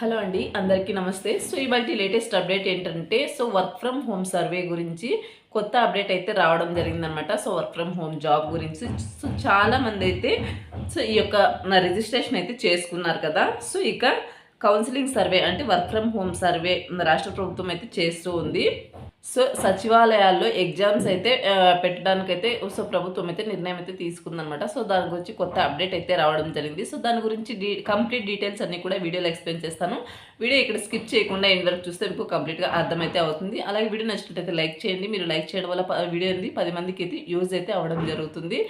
Hello అండి అందరికీ నమస్తే. సో ఇవాళ లేటెస్ట్ అప్డేట్ ఏంటంటే so work from home survey గురించి కొత్త అప్డేట్ అయితే రావడం జరిగిందనమాట so work from home job గురించి. సో చాలా మంది అయితే సో ఈ యొక్క నా రిజిస్ట్రేషన్ అయితే చేసుకున్నారు కదా. సో ఇక కౌన్సిలింగ్ సర్వే అంటే వర్క్ ఫ్రమ్ హోమ్ సర్వే రాష్ట్ర ప్రభుత్వం అయితే చేస్తూ ఉంది. సో సచివాలయాల్లో ఎగ్జామ్స్ అయితే పెట్టడానికైతే సో ప్రభుత్వం అయితే నిర్ణయం అయితే తీసుకుందనమాట సో దాని గురించి కొత్త అప్డేట్ అయితే రావడం జరిగింది. సో దాని గురించి డీ కంప్లీట్ డీటెయిల్స్ అన్ని కూడా వీడియోలో ఎక్స్ప్లెయిన్ చేస్తాను. వీడియో ఇక్కడ స్కిప్ చేయకుండా ఇంత వరకు చూస్తే మీకు కంప్లీట్గా అర్థమైతే అవుతుంది. అలాగే వీడియో నచ్చినట్టయితే లైక్ చేయండి. మీరు లైక్ చేయడం వల్ల వీడియో అనేది పది మందికి అయితే యూజ్ అయితే అవ్వడం జరుగుతుంది.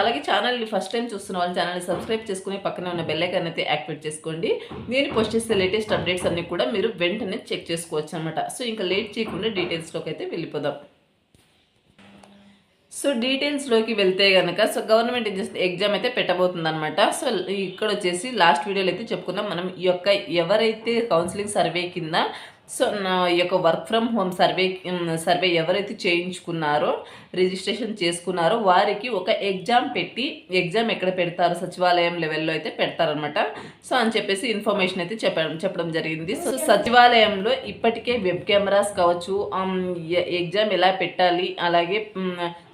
అలాగే ఛానల్ని ఫస్ట్ టైం చూస్తున్న వాళ్ళు ఛానల్ని సబ్స్క్రైబ్ చేసుకుని పక్కనే ఉన్న బెల్ అయితే యాక్టివేట్ చేసుకోండి. నేను పోస్ట్ చేసే లేటెస్ట్ అప్డేట్స్ అన్నీ కూడా మీరు వెంటనే చెక్ చేసుకోవచ్చు అనమాట సో ఇంకా లేట్ చేయకుండా డీటెయిల్స్లోకి అయితే వెళ్ళిపోదాం. సో డీటెయిల్స్లోకి వెళ్తే కనుక సో గవర్నమెంట్ ఎగ్జామ్ అయితే పెట్టబోతుంది అనమాట సో ఇక్కడ వచ్చేసి లాస్ట్ వీడియోలో అయితే చెప్పుకున్నాం మనం ఈ యొక్క ఎవరైతే కౌన్సిలింగ్ సర్వే కింద సో నా ఈ యొక్క work from home survey survey ఎవరైతే చేయించుకున్నారో రిజిస్ట్రేషన్ చేసుకున్నారో వారికి ఒక ఎగ్జామ్ పెట్టి ఎగ్జామ్ ఎక్కడ పెడతారు సచివాలయం లెవెల్లో అయితే పెడతారనమాట సో అని చెప్పేసి ఇన్ఫర్మేషన్ అయితే చెప్పడం చెప్పడం జరిగింది. సో సచివాలయంలో ఇప్పటికే వెబ్ కెమెరాస్ కావచ్చు ఎగ్జామ్ ఎలా పెట్టాలి అలాగే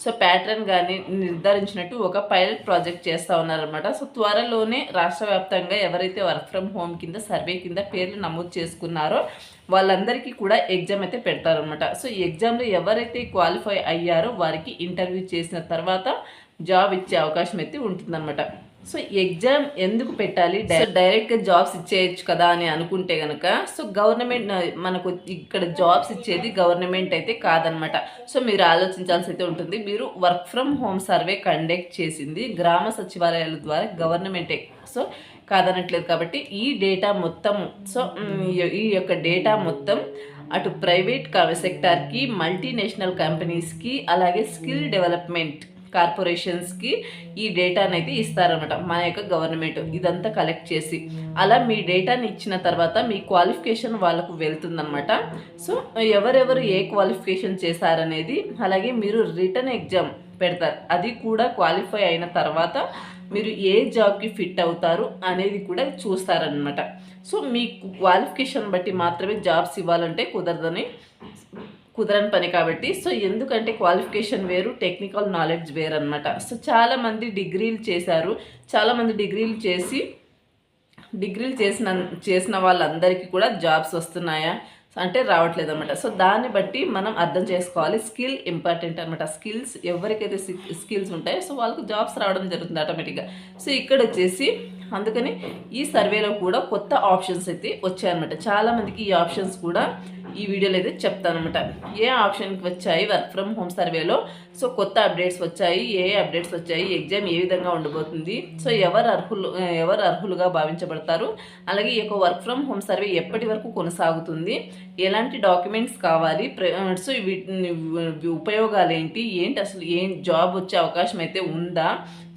సో ప్యాటర్న్ కానీ నిర్ధారించినట్టు ఒక పైలట్ ప్రాజెక్ట్ చేస్తూ ఉన్నారనమాట సో త్వరలోనే రాష్ట్ర వ్యాప్తంగా ఎవరైతే వర్క్ ఫ్రమ్ హోమ్ కింద సర్వే కింద పేర్లు నమోదు చేసుకున్నారో వాళ్ళందరికీ కూడా ఎగ్జామ్ అయితే పెడతారనమాట సో ఈ ఎగ్జామ్లో ఎవరైతే క్వాలిఫై అయ్యారో వారికి ఇంటర్వ్యూ చేసిన తర్వాత జాబ్ ఇచ్చే అవకాశం అయితే ఉంటుందన్నమాట. సో ఎగ్జామ్ ఎందుకు పెట్టాలి? డైరెక్ట్గా జాబ్స్ ఇచ్చేయచ్చు కదా అని అనుకుంటే కనుక సో గవర్నమెంట్ మనకు ఇక్కడ జాబ్స్ ఇచ్చేది గవర్నమెంట్ అయితే కాదనమాట సో మీరు ఆలోచించాల్సి అయితే ఉంటుంది. మీరు work from home survey conduct చేసింది గ్రామ సచివాలయాల ద్వారా గవర్నమెంటే సో కాదనట్లేదు కాబట్టి ఈ డేటా మొత్తం సో ఈ- యొక్క డేటా మొత్తం అటు ప్రైవేట్ సెక్టార్కి మల్టీనేషనల్ కంపెనీస్కి అలాగే స్కిల్ డెవలప్మెంట్ కార్పొరేషన్స్కి ఈ డేటాని అయితే ఇస్తారనమాట మన యొక్క గవర్నమెంట్. ఇదంతా కలెక్ట్ చేసి. అలా మీ డేటాని ఇచ్చిన తర్వాత మీ క్వాలిఫికేషన్ వాళ్ళకు వెళ్తుందనమాట సో ఎవరెవరు ఏ క్వాలిఫికేషన్ చేశారనేది అలాగే మీరు రిటర్న్ ఎగ్జామ్ పెడతారు. అది కూడా క్వాలిఫై అయిన తర్వాత మీరు ఏ జాబ్కి ఫిట్ అవుతారు అనేది కూడా చూస్తారనమాట సో మీ క్వాలిఫికేషన్ బట్టి మాత్రమే జాబ్స్ ఇవ్వాలంటే కుదరదని కుదరని పని కాబట్టి. సో ఎందుకంటే క్వాలిఫికేషన్ వేరు టెక్నికల్ నాలెడ్జ్ వేరు అనమాట సో చాలామంది డిగ్రీలు చేశారు. చాలామంది డిగ్రీలు చేసి డిగ్రీలు చేసిన చేసిన వాళ్ళందరికీ కూడా జాబ్స్ వస్తున్నాయా? అంటే రావట్లేదు అనమాట సో దాన్ని బట్టి మనం అర్థం చేసుకోవాలి. స్కిల్ ఇంపార్టెంట్ అనమాట స్కిల్స్ ఎవరికైతే స్కిల్స్ ఉంటాయో సో వాళ్ళకు జాబ్స్ రావడం జరుగుతుంది ఆటోమేటిక్గా సో ఇక్కడ వచ్చేసి అందుకని ఈ సర్వేలో కూడా కొత్త ఆప్షన్స్ అయితే వచ్చాయన్నమాట. చాలామందికి ఈ ఆప్షన్స్ కూడా ఈ వీడియోలో అయితే చెప్తానమాట ఏ ఆప్షన్కి వచ్చాయి వర్క్ ఫ్రమ్ హోమ్ సర్వేలో సో కొత్త అప్డేట్స్ వచ్చాయి ఏ అప్డేట్స్ వచ్చాయి ఎగ్జామ్ ఏ విధంగా ఉండబోతుంది? సో ఎవరు అర్హులు ఎవరు అర్హులుగా భావించబడతారు? అలాగే ఈ యొక్క వర్క్ ఫ్రమ్ హోమ్ సర్వే ఎప్పటి వరకు కొనసాగుతుంది? ఎలాంటి డాక్యుమెంట్స్ కావాలి? సో వీటిని ఉపయోగాలు ఏంటి? ఏంటి అసలు ఏం జాబ్ వచ్చే అవకాశం అయితే ఉందా?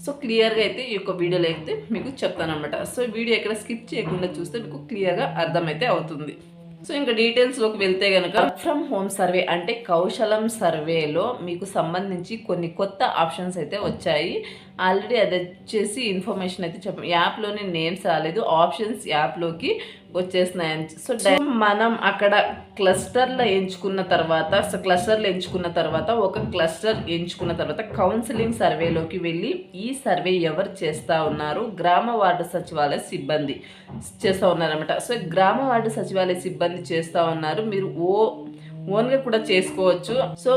సో క్లియర్గా అయితే ఈ యొక్క వీడియోలో అయితే మీకు చెప్తానమాట సో వీడియో ఎక్కడ స్కిప్ చేయకుండా చూస్తే మీకు క్లియర్గా అర్థమైతే అవుతుంది. సో ఇంకా డీటెయిల్స్లోకి వెళ్తే కనుక ఫ్రమ్ హోమ్ సర్వే అంటే కౌశలం సర్వేలో మీకు సంబంధించి కొన్ని కొత్త ఆప్షన్స్ అయితే వచ్చాయి. ఆల్రెడీ అది వచ్చేసి ఇన్ఫర్మేషన్ అయితే చెప్ప యాప్లోనే నేమ్స్ రాలేదు. ఆప్షన్స్ యాప్లోకి వచ్చేసినాయని సో మనం అక్కడ క్లస్టర్లో ఎంచుకున్న తర్వాత సో క్లస్టర్లో ఎంచుకున్న తర్వాత ఒక క్లస్టర్ ఎంచుకున్న తర్వాత కౌన్సిలింగ్ సర్వేలోకి వెళ్ళి ఈ సర్వే ఎవరు చేస్తూ ఉన్నారు? గ్రామ వార్డు సచివాలయ సిబ్బంది చేస్తూ ఉన్నారన్నమాట. సో గ్రామ వార్డు సచివాలయ సిబ్బంది చేస్తూ ఉన్నారు. మీరు ఓ ఓన్గా కూడా చేసుకోవచ్చు. సో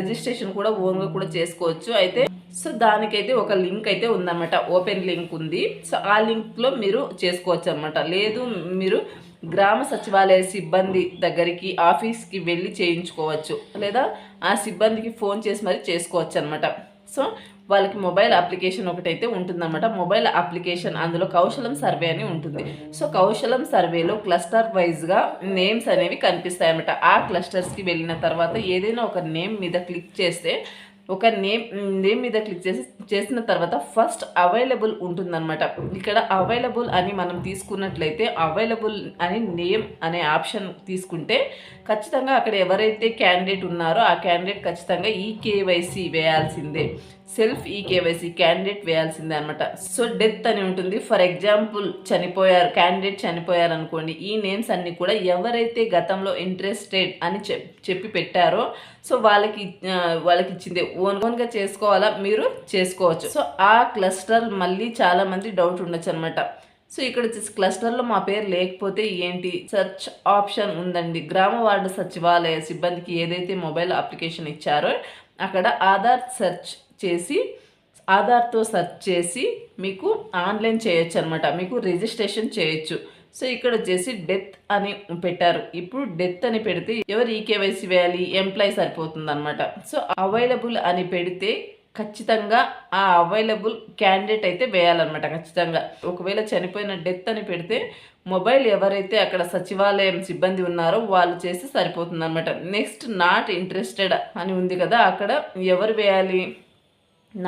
రిజిస్ట్రేషన్ కూడా ఓన్గా కూడా చేసుకోవచ్చు. అయితే సో దానికైతే ఒక లింక్ అయితే ఉందన్నమాట. ఓపెన్ లింక్ ఉంది. సో ఆ లింక్లో మీరు చేసుకోవచ్చు అనమాట లేదు మీరు గ్రామ సచివాలయ సిబ్బంది దగ్గరికి ఆఫీస్కి వెళ్ళి చేయించుకోవచ్చు. లేదా ఆ సిబ్బందికి ఫోన్ చేసి మరి చేసుకోవచ్చు అనమాట సో వాళ్ళకి మొబైల్ అప్లికేషన్ ఒకటైతే ఉంటుందన్నమాట. మొబైల్ అప్లికేషన్ అందులో కౌశలం సర్వే అని ఉంటుంది. సో కౌశలం సర్వేలో క్లస్టర్ వైజ్గా నేమ్స్ అనేవి కనిపిస్తాయి అన్నమాట ఆ క్లస్టర్స్కి వెళ్ళిన తర్వాత ఏదైనా ఒక నేమ్ మీద క్లిక్ చేస్తే ఒక నేమ్ నేమ్ మీద క్లిక్ చేసి చేసిన తర్వాత ఫస్ట్ అవైలబుల్ ఉంటుందన్నమాట. ఇక్కడ అవైలబుల్ అని మనం తీసుకున్నట్లయితే అవైలబుల్ అని నేమ్ అనే ఆప్షన్ తీసుకుంటే ఖచ్చితంగా అక్కడ ఎవరైతే క్యాండిడేట్ ఉన్నారో ఆ క్యాండిడేట్ ఖచ్చితంగా ఈ కేవైసీ వేయాల్సిందే. సెల్ఫ్ ఈ కేవైసీ క్యాండిడేట్ వేయాల్సిందే అనమాట సో డెత్ అని ఉంటుంది. ఫర్ ఎగ్జాంపుల్ చనిపోయారు క్యాండిడేట్ చనిపోయారు అనుకోండి ఈ నేమ్స్ అన్ని కూడా ఎవరైతే గతంలో ఇంట్రెస్టెడ్ అని చెప్ చెప్పి పెట్టారో సో వాళ్ళకి వాళ్ళకి ఇచ్చింది. ఓన్ ఓన్గా చేసుకోవాలా? మీరు చేసుకోవచ్చు. సో ఆ క్లస్టర్ మళ్ళీ చాలా మంది డౌట్ ఉండొచ్చు అనమాట సో ఇక్కడ వచ్చేసి క్లస్టర్లో మా పేరు లేకపోతే ఏంటి? సెర్చ్ ఆప్షన్ ఉందండి. గ్రామ వార్డు సచివాలయ సిబ్బందికి ఏదైతే మొబైల్ అప్లికేషన్ ఇచ్చారో అక్కడ ఆధార్ సెర్చ్ చేసి ఆధార్తో సెర్చ్ చేసి మీకు ఆన్లైన్ చేయొచ్చు అనమాట మీకు రిజిస్ట్రేషన్ చేయొచ్చు. సో ఇక్కడ వచ్చేసి డెత్ అని పెట్టారు. ఇప్పుడు డెత్ అని పెడితే ఎవరు ఈ కేవైసీ వేయాలి? ఎంప్లాయీ సరిపోతుంది అనమాట సో అవైలబుల్ అని పెడితే ఖచ్చితంగా ఆ అవైలబుల్ క్యాండిడేట్ అయితే వేయాలన్నమాట ఖచ్చితంగా. ఒకవేళ చనిపోయిన డెత్ అని పెడితే మొబైల్ ఎవరైతే అక్కడ సచివాలయం సిబ్బంది ఉన్నారో వాళ్ళు చేస్తే సరిపోతుంది నెక్స్ట్ నాట్ ఇంట్రెస్టెడ్ అని ఉంది కదా అక్కడ ఎవరు వేయాలి?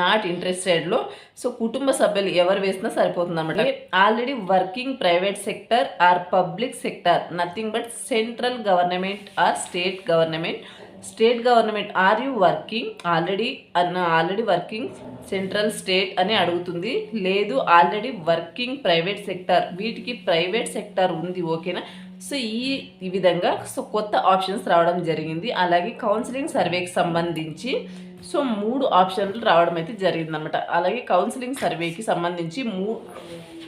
నాట్ ఇంట్రెస్టెడ్లో. సో కుటుంబ సభ్యులు ఎవరు వేసినా సరిపోతుంది అనమాట already working private sector or public sector nothing but central government or state government. State government are you working? Already అన్న ఆల్రెడీ వర్కింగ్ సెంట్రల్ స్టేట్ అని అడుగుతుంది. లేదు ఆల్రెడీ వర్కింగ్ ప్రైవేట్ సెక్టర్. వీటికి ప్రైవేట్ సెక్టర్ ఉంది ఓకేనా? సో ఈ ఈ విధంగా సో కొత్త ఆప్షన్స్ రావడం జరిగింది. అలాగే కౌన్సిలింగ్ సర్వేకి సంబంధించి సో మూడు ఆప్షన్లు రావడం అయితే జరిగిందనమాట అలాగే కౌన్సిలింగ్ సర్వేకి సంబంధించి మూ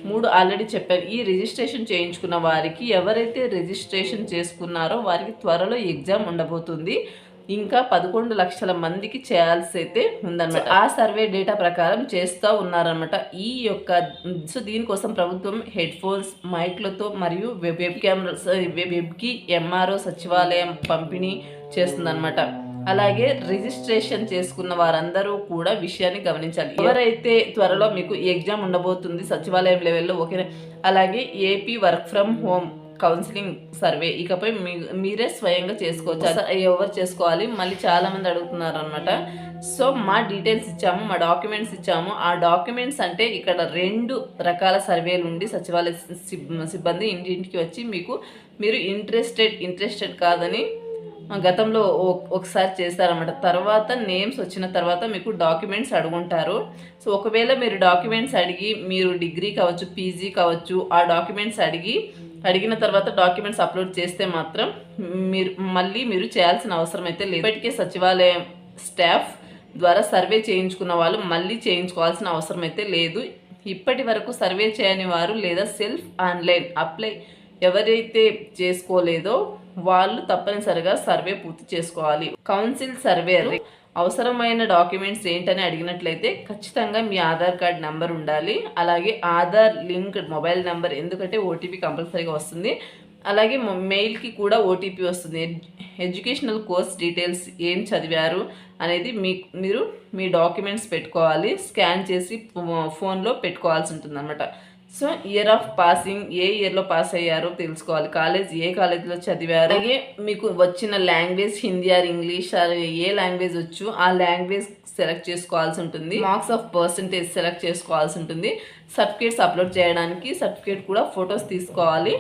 మూడు ఆల్రెడీ చెప్పాను ఈ రిజిస్ట్రేషన్ చేయించుకున్న వారికి ఎవరైతే రిజిస్ట్రేషన్ చేసుకున్నారో వారికి త్వరలో ఎగ్జామ్ ఉండబోతుంది. ఇంకా పదకొండు లక్షల మందికి చేయాల్సి అయితే ఉందన్నమాట. ఆ సర్వే డేటా ప్రకారం చేస్తూ ఉన్నారనమాట ఈ యొక్క సో దీనికోసం ప్రభుత్వం హెడ్ ఫోన్స్ మైక్లతో మరియు వెబ్ వెబ్ కెమెరాస్ వెబ్కి ఎంఆర్ఓ సచివాలయం పంపిణీ చేస్తుందన్నమాట. అలాగే రిజిస్ట్రేషన్ చేసుకున్న వారందరూ కూడా విషయాన్ని గమనించాలి. ఎవరైతే త్వరలో మీకు ఎగ్జామ్ ఉండబోతుంది సచివాలయం లెవెల్లో ఓకే అలాగే AP work from home counselling survey ఇకపై మీ మీరే స్వయంగా చేసుకోవచ్చు. ఎవరు చేసుకోవాలి? మళ్ళీ చాలామంది అడుగుతున్నారు అనమాట సో మా డీటెయిల్స్ ఇచ్చాము మా డాక్యుమెంట్స్ ఇచ్చాము. ఆ డాక్యుమెంట్స్ అంటే ఇక్కడ రెండు రకాల సర్వేలు ఉండి సచివాలయ సిబ్- సిబ్బంది ఇంటింటికి వచ్చి మీకు మీరు ఇంట్రెస్టెడ్ ఇంట్రెస్టెడ్ కాదని గతంలో ఒకసారి చేశారన్నమాట. తర్వాత నేమ్స్ వచ్చిన తర్వాత మీకు డాక్యుమెంట్స్ అడుగుంటారు. సో ఒకవేళ మీరు డాక్యుమెంట్స్ అడిగి మీరు డిగ్రీ కావచ్చు పీజీ కావచ్చు ఆ డాక్యుమెంట్స్ అడిగి అడిగిన తర్వాత డాక్యుమెంట్స్ అప్లోడ్ చేస్తే మాత్రం మీరు మళ్ళీ మీరు చేయాల్సిన అవసరం అయితే లేదు. ఇప్పటికే సచివాలయం స్టాఫ్ ద్వారా సర్వే చేయించుకున్న వాళ్ళు మళ్ళీ చేయించుకోవాల్సిన అవసరం అయితే లేదు. ఇప్పటి వరకు సర్వే చేయని వారు లేదా సెల్ఫ్ ఆన్లైన్ అప్లై ఎవరైతే చేసుకోలేదో వాళ్ళు తప్పనిసరిగా సర్వే పూర్తి చేసుకోవాలి. కౌన్సిల్ సర్వే అవసరమైన డాక్యుమెంట్స్ ఏంటని అడిగినట్లయితే ఖచ్చితంగా మీ ఆధార్ కార్డ్ నెంబర్ ఉండాలి. అలాగే ఆధార్ లింక్ మొబైల్ నెంబర్ ఎందుకంటే ఓటీపీ కంపల్సరీగా వస్తుంది. అలాగే మెయిల్కి కూడా ఓటీపీ వస్తుంది. ఎడ్యుకేషనల్ కోర్స్ డీటెయిల్స్ ఏం చదివారు అనేది మీ మీరు మీ డాక్యుమెంట్స్ పెట్టుకోవాలి. స్కాన్ చేసి ఫోన్లో పెట్టుకోవాల్సి ఉంటుంది సో ఇయర్ ఆఫ్ పాసింగ్ ఏ ఇయర్లో పాస్ అయ్యారో తెలుసుకోవాలి. కాలేజ్ ఏ కాలేజ్లో చదివారు అలాగే మీకు వచ్చిన language Hindi or English or A language వచ్చు ఆ లాంగ్వేజ్ సెలెక్ట్ చేసుకోవాల్సి ఉంటుంది. మార్క్స్ ఆఫ్ పర్సంటేజ్ సెలెక్ట్ చేసుకోవాల్సి ఉంటుంది. సర్టిఫికేట్స్ అప్లోడ్ చేయడానికి సర్టిఫికేట్ కూడా ఫొటోస్ తీసుకోవాలి.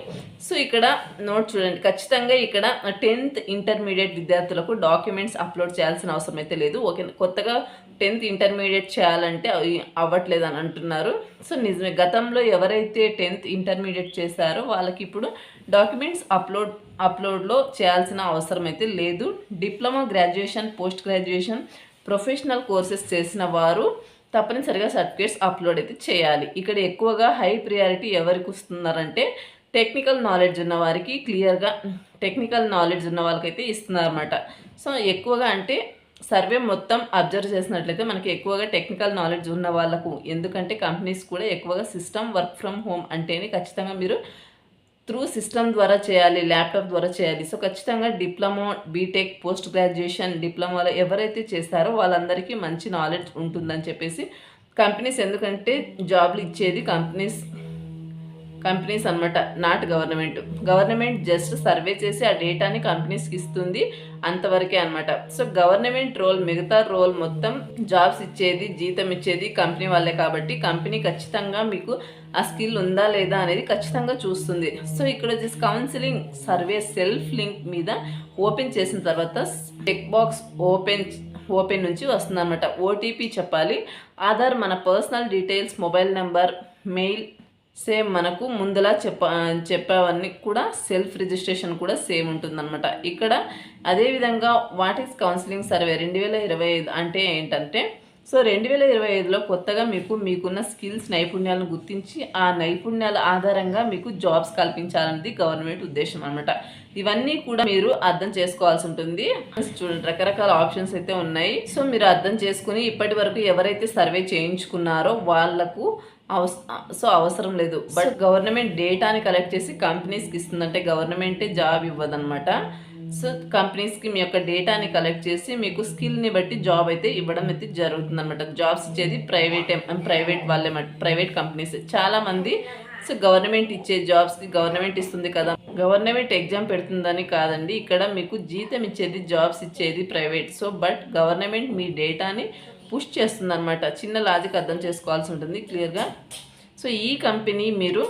సో ఇక్కడ నోట్ చూడండి. ఖచ్చితంగా ఇక్కడ టెన్త్ ఇంటర్మీడియట్ విద్యార్థులకు డాక్యుమెంట్స్ అప్లోడ్ చేయాల్సిన అవసరం అయితే లేదు. ఓకే కొత్తగా టెన్త్ ఇంటర్మీడియట్ చేయాలంటే అవి అవ్వట్లేదు అని అంటున్నారు. సో నిజమే. గతంలో ఎవరైతే టెన్త్ ఇంటర్మీడియట్ చేశారో వాళ్ళకి ఇప్పుడు డాక్యుమెంట్స్ అప్లోడ్ అప్లోడ్లో చేయాల్సిన అవసరం అయితే లేదు. Diploma graduation post graduation professional courses చేసిన వారు తప్పనిసరిగా సర్టిఫికేట్స్ అప్లోడ్ అయితే చేయాలి. ఇక్కడ ఎక్కువగా హై ప్రియారిటీ ఎవరికి వస్తున్నారంటే టెక్నికల్ నాలెడ్జ్ ఉన్న వారికి క్లియర్గా టెక్నికల్ నాలెడ్జ్ ఉన్న వాళ్ళకైతే ఇస్తున్నారన్నమాట. సో ఎక్కువగా అంటే సర్వే మొత్తం అబ్జర్వ్ చేసినట్లయితే మనకి ఎక్కువగా టెక్నికల్ నాలెడ్జ్ ఉన్న వాళ్ళకు ఎందుకంటే కంపెనీస్ కూడా ఎక్కువగా సిస్టమ్ వర్క్ ఫ్రమ్ హోమ్ అంటేనే ఖచ్చితంగా మీరు త్రూ సిస్టమ్ ద్వారా చేయాలి ల్యాప్టాప్ ద్వారా చేయాలి. సో ఖచ్చితంగా డిప్లొమా బీటెక్ పోస్ట్ గ్రాడ్యుయేషన్ డిప్లొమాలో ఎవరైతే చేస్తారో వాళ్ళందరికీ మంచి నాలెడ్జ్ ఉంటుందని చెప్పేసి కంపెనీస్ ఎందుకంటే జాబ్లు ఇచ్చేది కంపెనీస్ కంపెనీస్ అన్నమాట not government government just survey చేసి ఆ డేటాని కంపెనీస్కి ఇస్తుంది అంతవరకే అన్నమాట. సో గవర్నమెంట్ రోల్ మిగతా రోల్ మొత్తం జాబ్స్ ఇచ్చేది జీతం ఇచ్చేది కంపెనీ వాళ్ళే కాబట్టి కంపెనీ ఖచ్చితంగా మీకు ఆ స్కిల్ ఉందా లేదా అనేది ఖచ్చితంగా చూస్తుంది. సో ఇక్కడ వచ్చేసి కౌన్సిలింగ్ సర్వే సెల్ఫ్ లింక్ మీద ఓపెన్ చేసిన తర్వాత చెక్ బాక్స్ ఓపెన్ ఓపెన్ నుంచి వస్తుందన్నమాట. ఓటీపీ చెప్పాలి. ఆధార్ మన personal details mobile number mail same మనకు ముందులా చెప్ప చెప్పేవన్నీ కూడా సెల్ఫ్ రిజిస్ట్రేషన్ కూడా సేమ్ ఉంటుందన్నమాట. ఇక్కడ అదేవిధంగా వాట్ ఈస్ కౌన్సిలింగ్ సర్వే రెండు వేల ఇరవై ఐదు అంటే ఏంటంటే సో రెండు వేల ఇరవై ఐదులో కొత్తగా మీకు మీకున్న స్కిల్స్ నైపుణ్యాలను గుర్తించి ఆ నైపుణ్యాల ఆధారంగా మీకు జాబ్స్ కల్పించాలన్నది గవర్నమెంట్ ఉద్దేశం అనమాట ఇవన్నీ కూడా మీరు అర్థం చేసుకోవాల్సి ఉంటుంది. చూడండి రకరకాల ఆప్షన్స్ అయితే ఉన్నాయి. సో మీరు అర్థం చేసుకుని ఇప్పటి వరకు ఎవరైతే సర్వే చేయించుకున్నారో వాళ్ళకు అవస సో అవసరం లేదు. బట్ గవర్నమెంట్ డేటాని కలెక్ట్ చేసి కంపెనీస్కి ఇస్తుందంటే గవర్నమెంటే జాబ్ ఇవ్వదన్నమాట. సో కంపెనీస్కి మీ యొక్క డేటాని కలెక్ట్ చేసి మీకు స్కిల్ని బట్టి జాబ్ అయితే ఇవ్వడం అయితే జరుగుతుంది అనమాట జాబ్స్ ఇచ్చేది ప్రైవేట్ ప్రైవేట్ వాళ్ళే ప్రైవేట్ కంపెనీస్. చాలామంది సో గవర్నమెంట్ ఇచ్చే జాబ్స్కి గవర్నమెంట్ ఇస్తుంది కదా. గవర్నమెంట్ ఎగ్జామ్ పెడుతుందని కాదండి. ఇక్కడ మీకు జీతం ఇచ్చేది జాబ్స్ ఇచ్చేది ప్రైవేట్. సో బట్ గవర్నమెంట్ మీ డేటాని పుష్ చేస్తుంది అనమాట చిన్న లాజిక్ అర్థం చేసుకోవాల్సి ఉంటుంది క్లియర్గా. సో ఈ కంపెనీ మీరు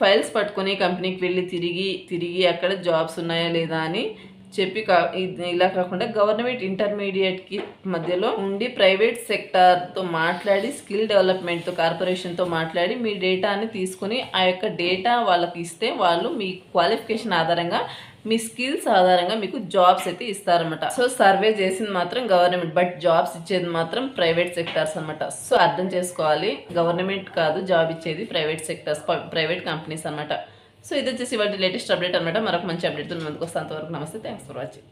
ఫైల్స్ పట్టుకొని కంపెనీకి వెళ్ళి తిరిగి తిరిగి అక్కడ జాబ్స్ ఉన్నాయా లేదా అని చెప్పి కా ఇలా కాకుండా గవర్నమెంట్ ఇంటర్మీడియట్కి మధ్యలో ఉండి ప్రైవేట్ సెక్టార్తో మాట్లాడి స్కిల్ డెవలప్మెంట్తో కార్పొరేషన్తో మాట్లాడి మీ డేటాని తీసుకుని ఆ యొక్క డేటా వాళ్ళకి ఇస్తే వాళ్ళు మీ క్వాలిఫికేషన్ ఆధారంగా మీ స్కిల్స్ ఆధారంగా మీకు జాబ్స్ అయితే ఇస్తారనమాట సో సర్వే చేసింది మాత్రం గవర్నమెంట్ బట్ జాబ్స్ ఇచ్చేది మాత్రం ప్రైవేట్ సెక్టార్స్ అనమాట సో అర్థం చేసుకోవాలి గవర్నమెంట్ కాదు జాబ్ ఇచ్చేది ప్రైవేట్ సెక్టార్స్ ప్రైవేట్ కంపెనీస్ అనమాట సో ఇది వచ్చేసి వాటి లేటెస్ట్ అప్డేట్ అనమాట మరొక మంచి అప్డేట్తో ముందుకు వస్తాను. అంతవరకు నమస్తే. Thanks for watching